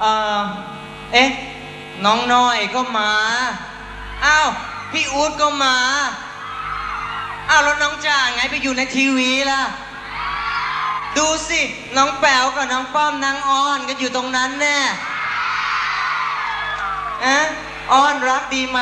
เออเอ๊ะ น้องน้อยก็มา อ้าว พี่อู๊ดก็มา อ้าวแล้วน้องจ่าไงไปอยู่ในทีวีล่ะ ดูสิ น้องแป๋วกับน้องป้อมนางอ้อนก็อยู่ตรงนั้นแน่อะอ้อนรักดีไหม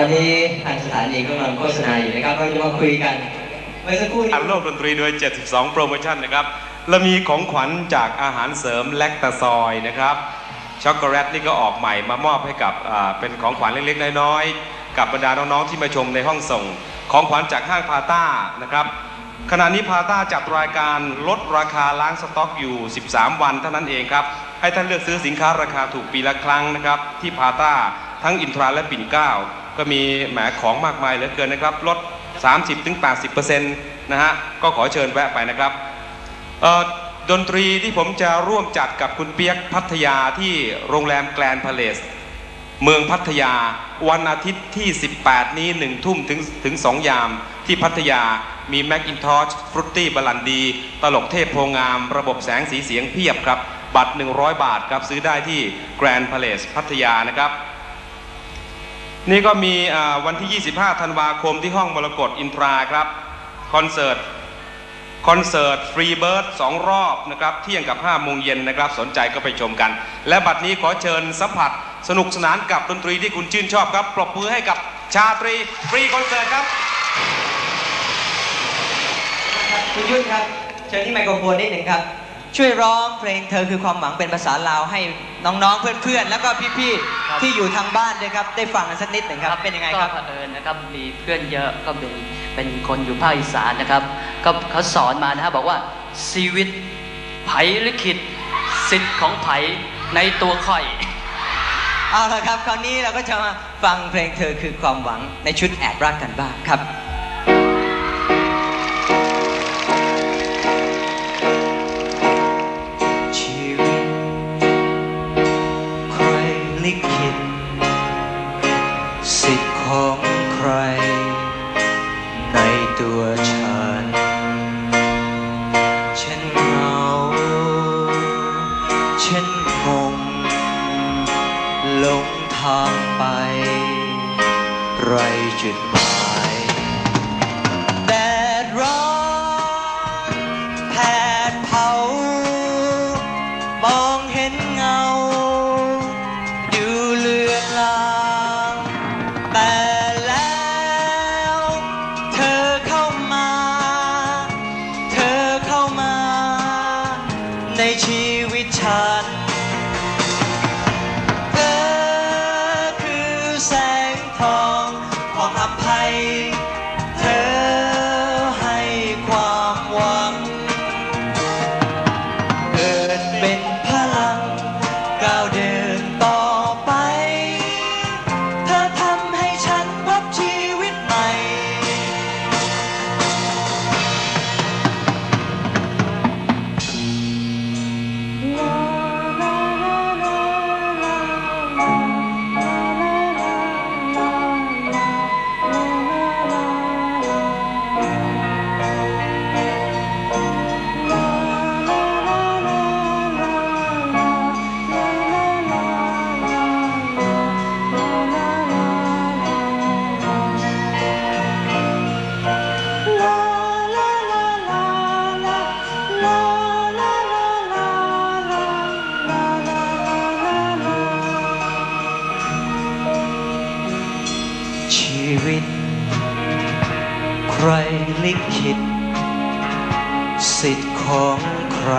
อนนี้ทางสถานีกำลังโฆษณาอยู่นะครับเราจะมาคุยกันเมื่อสักครู่นี้อันโลกดนตรีโดย 72 โปรโมชั่นนะครับเรามีของขวัญจากอาหารเสริมแลคตาซอยนะครับช็อกโกแลตนี่ก็ออกใหม่มามอบให้กับเป็นของขวัญเล็กๆ น้อยๆ กับบรรดาน้องๆที่มาชมในห้องส่ง ของขวัญจากห้างพาต้านะครับขณะนี้พาต้าจัดรายการลดราคาล้างสต็อกอยู่ 13 วันเท่านั้นเองครับ ให้ท่านเลือกซื้อสินค้าราคาถูกปีละครั้งนะครับ ที่พาต้าทั้งอินทราและปิ่นเกล้า ก็มีแหมของมากมายเหลือเกินนะครับลด 30-80%นะฮะก็ขอเชิญแวะไปนะครับดนตรีที่ผมจะร่วมจัดกับคุณเปียกพัทยาที่โรงแรมแกลนพาเลสเมืองพัทยาวันอาทิตย์ที่ 18 นี้ 1 ทุ่มถึงถึง 2 ยาม ที่พัทยามีแม็กอินทอชฟรุตตี้บาลันดี ตลกเทพโพงาม ระบบแสงสีเสียงเพียบครับ บัตร 100 บาทครับ ซื้อได้ที่แกรนพาเลสพัทยานะครับ นี่ก็มีวันที่ 25 ธันวาคมที่ห้องมรกตอินทราครับ คอนเสิร์ต คอนเสิร์ตฟรีเบิร์ดสองรอบนะครับ เที่ยงกับ5โมงเย็นนะครับ สนใจก็ไปชมกัน และบัดนี้ขอเชิญสัมผัสสนุกสนานกับดนตรีที่คุณชื่นชอบครับ ปรบมือให้กับชาตรีฟรีคอนเสิร์ตครับ คุณยุ่นครับ เชิญที่ไมโครโฟนนิดหนึ่งครับ ช่วยร้องเพลงเธอคือความหวังเป็นภาษาลาวให้น้องๆ เพื่อนๆ แล้วก็พี่ครับ ๆ ที่อยู่ทางบ้านด้วยครับ ได้ฟังกันสักนิดหนึ่งครับ เป็นยังไงครับ ก็เผอิญนะครับมีเพื่อนเยอะก็เป็นเป็นคนอยู่ภาคอีสานนะครับก็เขาสอนมานะครับบอกว่าชีวิตไผลิขิตสิทธิ์ของไผในตัวข่อย เอาละครับ คราวนี้เราก็จะมาฟังเพลงเธอคือความหวังในชุดแอบรักกันบ้างครับ จุดหมายแดดร้อนแผดเผามองเห็นเงา ดูเลือนลางแต่แล้วเธอเข้ามา เธอเข้ามา ในชีวิตฉันเธอคือแสงทองของ รลิขิตสิทธิ์ของใคร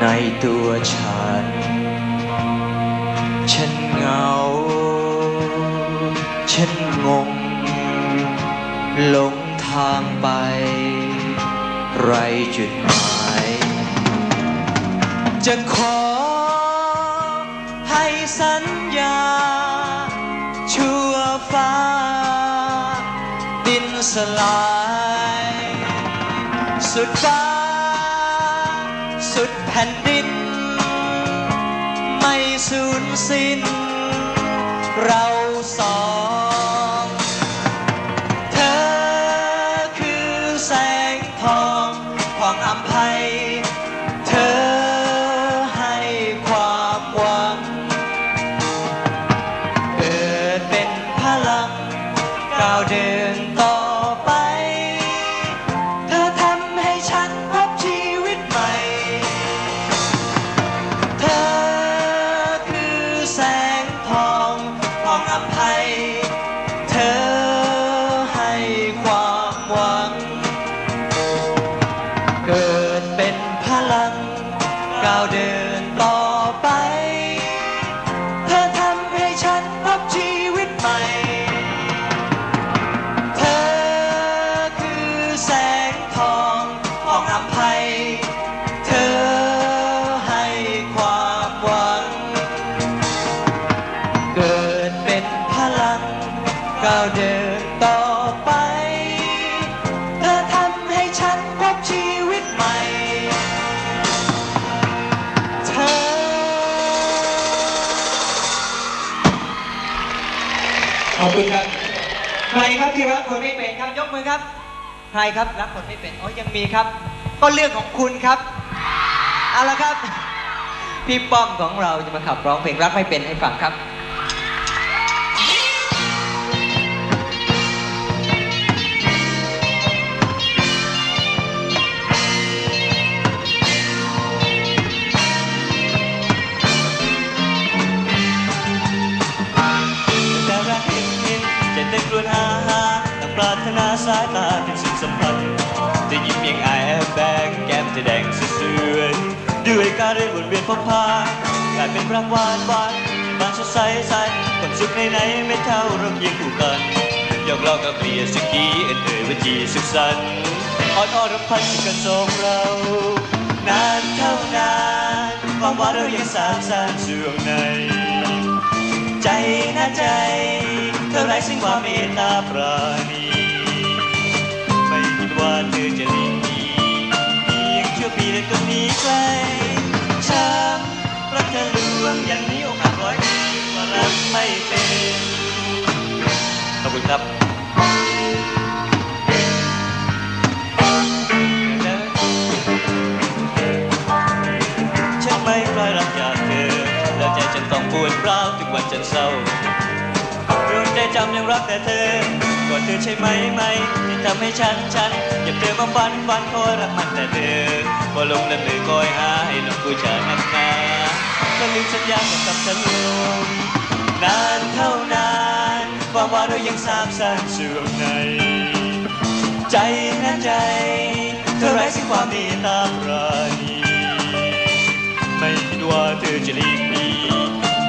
ในตัวฉัน ฉันเหงา ฉันงงหลงทางไป ไรจุดหมาย จะขอให้สัญ สลาย สุดฟ้า สุดแผ่นดิน ไม่สูญสิ้น เราสอง กมือครับ ใครครับรักคนไม่เป็นอ๋อยังมีครับ ก็เรื่องของคุณครับเอาละครับ พี่ป้อมของเราจะมาขับร้องเพลงรักไม่เป็นให้ฟังครับแต่รักเห็นเห็นจะได้กลวหา ปรารถนาสายตาเป็นสิ่งสัมพันธ์จะยิ้มยังไงแอบแบงแก้มจะแดงสวยๆด้วยการเรียนวนเวียนพบพากลายเป็นรักหวานหวานบานสดใสใสความสุขในไหนๆไม่เท่าเราเคียงคู่กันยอกล้อกับเกลียสกีเอ็นเอ่ยวิจีสุขสันต์อ่อนอ้อนรำพันกันสองเรา นานเท่านานความหวานเรายังสานสานช่วงใน ใจนะใจเธอไร้ซึ่งความเมตตาปราณี ไกลช้ำรักเธอลวงอย่างนี้โอกาสร้อยปีว่ารักไม่เป็นขอบคุณครับฉันไม่คลายรักจากเธอแล้วใจฉันต้องปวดร้าวทุกวันฉันเศร้า จำยังรักแต่เธอ ก็เธอใช่ไหมไหมที่ทำให้ฉันฉันเก็บเธอมาฝันฝันคอยรักมันแต่เธอพอลงและมือคอยหาให้ลงผู้ชายนักหนาก็ลืมสัญญากับกับฉันลงนานเท่านานความว่าเรายังสาบซ่านเสื่อมใน ใจนะใจ เธอไร้ซึ่งความเมตาปราณีไม่คิดว่าเธอจะหลีกหนี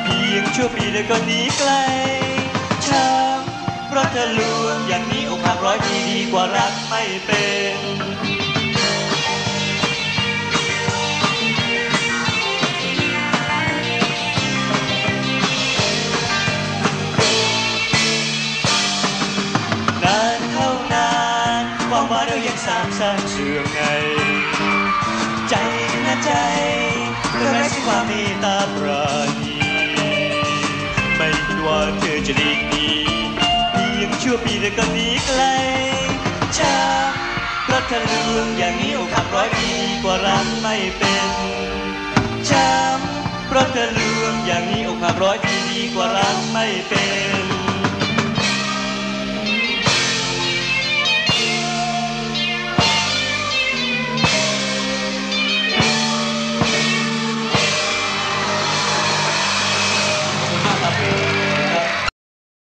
เพียงชั่วปีเดียวก็หนีไกลำเพราะเธอลวงอย่างนี้อกหักร้อยปีดีกว่ารักไม่เป็นนานเท่านานความว่าเรายังสามสางเสื่อมไง ใจนะใจเธอไร้ซึ่งความมตตาปราณ พียงชั่วปีเดียวก็หนีไกลชาเพราะเธอลืมอย่างนี้อกหักร้อยปีดีกว่ารักไม่เป็นช้ำเพราะเธอลืมอย่างนี้อกหักร้อยปีดีกว่ารักไม่เป็น